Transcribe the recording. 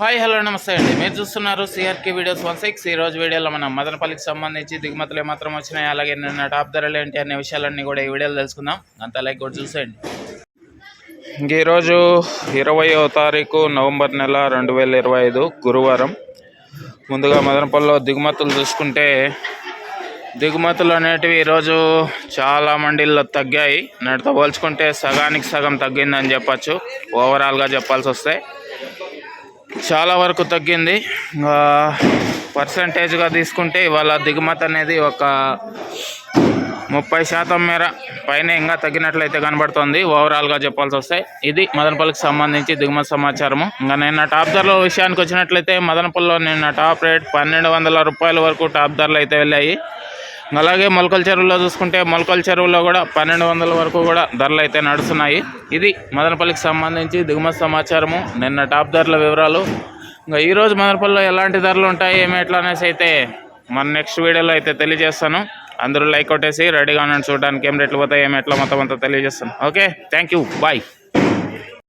Hi hello నమస్తే అండి. మీరు చూస్తున్నారు సిఆర్కే వీడియోస్ వన్ సిక్స్ ఈ రోజు వీడియోలో మనం మదనపల్లికి సంబంధించి దిగుమతులు ఏమాత్రం వచ్చినాయి అలాగే నిన్న టాప్ ధరలు ఏంటి అనే విషయాలన్నీ కూడా ఈ వీడియోలో తెలుసుకుందాం. అంత లైక్ కూడా చూసేయండి. ఇంక ఈరోజు ఇరవయో తారీఖు నవంబర్ నెల రెండు వేల ఇరవై ఐదు గురువారం. ముందుగా మదనపల్లిలో దిగుమతులు చూసుకుంటే దిగుమతులు అనేటివి ఈరోజు చాలా మండీల్లో తగ్గాయి. నేటితో పోల్చుకుంటే సగానికి సగం తగ్గిందని చెప్పచ్చు. ఓవరాల్గా చెప్పాల్సి వస్తే చాలా వరకు తగ్గింది. పర్సంటేజ్గా తీసుకుంటే ఇవాళ దిగుమతి అనేది ఒక ముప్పై శాతం మేర పైన ఇంకా తగ్గినట్లయితే కనబడుతుంది. ఓవరాల్గా చెప్పాల్సి వస్తే ఇది మదనపల్లికి సంబంధించి దిగుమతి సమాచారము. ఇంకా నిన్న టాప్ ధరల విషయానికి వచ్చినట్లయితే మదనపల్లిలో నిన్న టాప్ రేట్ పన్నెండు వందల రూపాయల వరకు టాప్ ధరలు అయితే వెళ్ళాయి. అలాగే మొలకల చెరువులో చూసుకుంటే మొలకల చెరువులో కూడా పన్నెండు వందల వరకు కూడా ధరలు అయితే నడుస్తున్నాయి. ఇది మదనపల్లికి సంబంధించి దిగుమతి సమాచారము. నిన్న టాప్ ధరల వివరాలు. ఇంకా ఈరోజు మదనపల్లిలో ఎలాంటి ధరలు ఉంటాయి ఏమి ఎట్లా అనేసి అయితే మన నెక్స్ట్ వీడియోలో అయితే తెలియజేస్తాను. అందరూ లైక్ కొట్టేసి రెడీగా ఉన్నాను చూడడానికి ఏం రేట్లు పోతాయి ఏమి ఎట్లా మొత్తం అంతా తెలియజేస్తాను. Okay thank you bye.